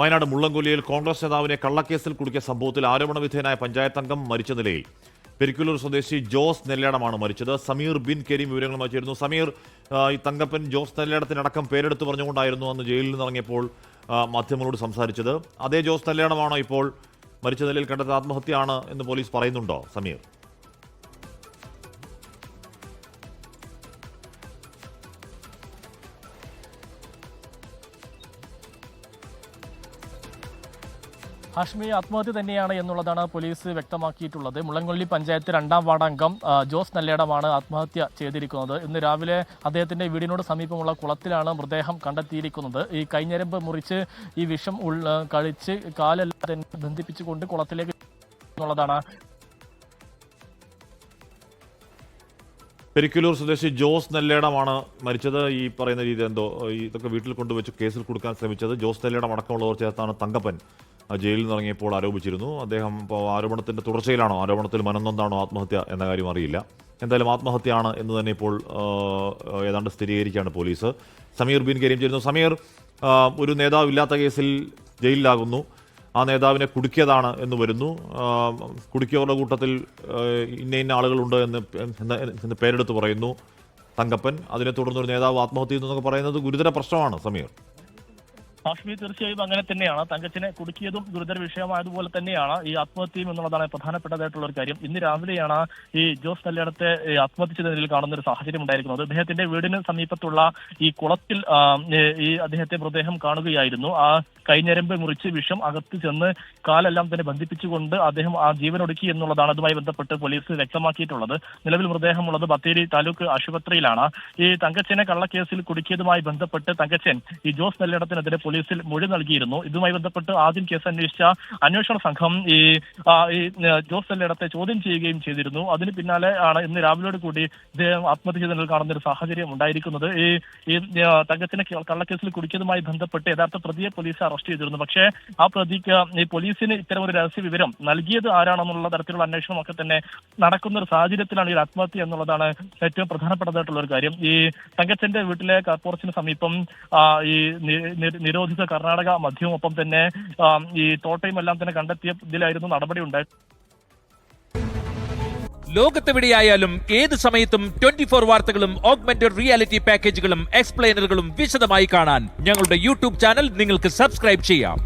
വയനാട് മുള്ളംകൊല്ലിയിൽ കോൺഗ്രസ് നേതാവിനെ കള്ളക്കേസിൽ കുടുക്കിയ സംഭവത്തിൽ ആരോപണ വിധേയനായ പഞ്ചായത്ത് അംഗം മരിച്ച നിലയിൽ പെരിക്കുലൂർ സ്വദേശി ജോസ് നെല്ലേടമാണ് മരിച്ചത്. സമീർ ബിൻ കരീം വിവരങ്ങളുമായി ചേരുന്നു. സമീർ ഈ തങ്കപ്പൻ ജോസ് നെല്ലേടത്തിനടക്കം പേരെടുത്ത് പറഞ്ഞുകൊണ്ടായിരുന്നു അന്ന് ജയിലിൽ നിന്ന് ഇറങ്ങിയപ്പോൾ മാധ്യമങ്ങളോട് സംസാരിച്ചത്. അതേ ജോസ് നെല്ലേടമാണോ ഇപ്പോൾ മരിച്ച നിലയിൽ കണ്ടെത്ത ആത്മഹത്യയാണ് എന്ന് പോലീസ് പറയുന്നുണ്ടോ സമീർ? ഹാഷ്മി ആത്മഹത്യ തന്നെയാണ് എന്നുള്ളതാണ് പോലീസ് വ്യക്തമാക്കിയിട്ടുള്ളത്. മുളങ്കൊള്ളി പഞ്ചായത്ത് രണ്ടാം വാർഡ് അംഗം ജോസ് നല്ലേടമാണ് ആത്മഹത്യ ചെയ്തിരിക്കുന്നത്. ഇന്ന് രാവിലെ അദ്ദേഹത്തിന്റെ വീടിനോട് സമീപമുള്ള കുളത്തിലാണ് മൃതദേഹം കണ്ടെത്തിയിരിക്കുന്നത്. ഈ കൈഞ്ഞരമ്പ് മുറിച്ച് ഈ വിഷം കഴിച്ച് കാലെല്ലാം തന്നെ ബന്ധിപ്പിച്ചുകൊണ്ട് കുളത്തിലേക്ക് എന്നുള്ളതാണ് പെരിക്കുലൂർ സ്വദേശി ജോസ് നെല്ലേടമാണ് മരിച്ചത്. ഈ പറയുന്ന രീതി എന്തോ ഇതൊക്കെ വീട്ടിൽ കൊണ്ടുവച്ച് കേസിൽ കൊടുക്കാൻ ശ്രമിച്ചത്. ജോസ് നെല്ലേടം അടക്കമുള്ളവർ ചേർത്താണ് തങ്കപ്പൻ ജയിലിൽ നിന്ന് ഇറങ്ങിയപ്പോൾ ആരോപിച്ചിരുന്നു. അദ്ദേഹം ഇപ്പോൾ ആരോപണത്തിന്റെ തുടർച്ചയിലാണോ ആരോപണത്തിൽ മനംനൊന്താണോ ആത്മഹത്യ എന്ന കാര്യം അറിയില്ല. എന്തായാലും ആത്മഹത്യയാണ് എന്ന് തന്നെ ഇപ്പോൾ ഏതാണ്ട് സ്ഥിരീകരിക്കുകയാണ് പോലീസ്. സമീർ ബീൻ കരീം ചേരുന്നു. സമീർ ഒരു നേതാവില്ലാത്ത കേസിൽ ജയിലിലാകുന്നു. ആ നേതാവിനെ കുടുക്കിയതാണ് എന്ന് വരുന്നു. കുടുക്കിയവരുടെ കൂട്ടത്തിൽ ഇന്ന ഇന്ന ആളുകളുണ്ട് എന്ന് എന്ന് പേരെടുത്ത് പറയുന്നു തങ്കപ്പൻ. അതിനെ തുടർന്ന് ഒരു നേതാവ് ആത്മഹത്യ എന്നൊക്കെ പറയുന്നത് ഗുരുതര പ്രശ്നമാണ് സമീർ. ഹാഷ്മി തീർച്ചയായും അങ്ങനെ തന്നെയാണ്. തങ്കച്ചിനെ കുടുക്കിയതും ഗുരുതര വിഷയമായതുപോലെ തന്നെയാണ് ഈ ആത്മഹത്യയും എന്നുള്ളതാണ് പ്രധാനപ്പെട്ടതായിട്ടുള്ള ഒരു കാര്യം. ഇന്ന് രാവിലെയാണ് ഈ ജോസ് കല്യാണത്തെ ആത്മഹത്യ നിലയിൽ കാണുന്ന ഒരു സാഹചര്യം ഉണ്ടായിരിക്കുന്നത്. അദ്ദേഹത്തിന്റെ വീടിന് സമീപത്തുള്ള ഈ കുളത്തിൽ ഈ അദ്ദേഹത്തെ മൃതദേഹം കാണുകയായിരുന്നു. ആ കൈഞ്ഞരമ്പ് മുറിച്ച് വിഷം അകത്ത് ചെന്ന് കാലെല്ലാം തന്നെ ബന്ധിപ്പിച്ചുകൊണ്ട് അദ്ദേഹം ആ ജീവനൊടുക്കി എന്നുള്ളതാണ് അതുമായി ബന്ധപ്പെട്ട് പോലീസ് വ്യക്തമാക്കിയിട്ടുള്ളത്. നിലവിൽ മൃതദേഹമുള്ളത് ബത്തേരി താലൂക്ക് ആശുപത്രിയിലാണ്. ഈ തങ്കച്ചനെ കള്ളക്കേസിൽ കുടുക്കിയതുമായി ബന്ധപ്പെട്ട് തങ്കച്ചൻ ഈ ജോസ് നെല്ലിടത്തിനെതിരെ പോലീസിൽ മൊഴി നൽകിയിരുന്നു. ഇതുമായി ബന്ധപ്പെട്ട് ആദ്യം കേസ് അന്വേഷിച്ച അന്വേഷണ സംഘം ഈ ജോസ് നെല്ലിടത്തെ ചോദ്യം ചെയ്യുകയും ചെയ്തിരുന്നു. അതിന് പിന്നാലെ ആണ് ഇന്ന് രാവിലെയോട് കൂടി ഇദ്ദേഹം ആത്മഹത്യ ചെയ്ത നിലയിൽ കാണുന്ന ഒരു സാഹചര്യം ഉണ്ടായിരിക്കുന്നത്. ഈ ഈ ഏ, തങ്കച്ചനെ കള്ളക്കേസിൽ കുടിക്കുന്നതുമായി ബന്ധപ്പെട്ട് യഥാർത്ഥ പ്രതിയെ പോലീസ് അറസ്റ്റ് ചെയ്തിരുന്നു. പക്ഷേ ആ പ്രതിക്ക് ഈ പോലീസിന് ഇത്തരം ഒരു രഹസ്യ വിവരം നൽകിയത് ആരാണെന്നുള്ള തരത്തിലുള്ള അന്വേഷണം ഒക്കെ തന്നെ നടക്കുന്ന ഒരു സാഹചര്യത്തിലാണ് ഈ ആത്മഹത്യ എന്നുള്ളതാണ് ഏറ്റവും പ്രധാനപ്പെട്ടതായിട്ടുള്ള ഒരു കാര്യം. ഈ തങ്കച്ചന്റെ വീട്ടിലെ കാർപ്പോറച്ചിന് സമീപം ഈ നി- നി- നിരോധിത കർണാടക മദ്യവും ഒപ്പം തന്നെ ഈ തോട്ടയും എല്ലാം തന്നെ കണ്ടെത്തിയ ഇതിലായിരുന്നു നടപടി ഉണ്ടായത് ലോകത്തെവിടെയായാലും ഏത് സമയത്തും ട്വന്റി ഫോർ വാർത്തകളും ഓഗ്മെന്റഡ് റിയാലിറ്റി പാക്കേജുകളും എക്സ്പ്ലെയിനറുകളും വിശദമായി കാണാൻ ഞങ്ങളുടെ യൂട്യൂബ് ചാനൽ നിങ്ങൾക്ക് സബ്സ്ക്രൈബ് ചെയ്യാം.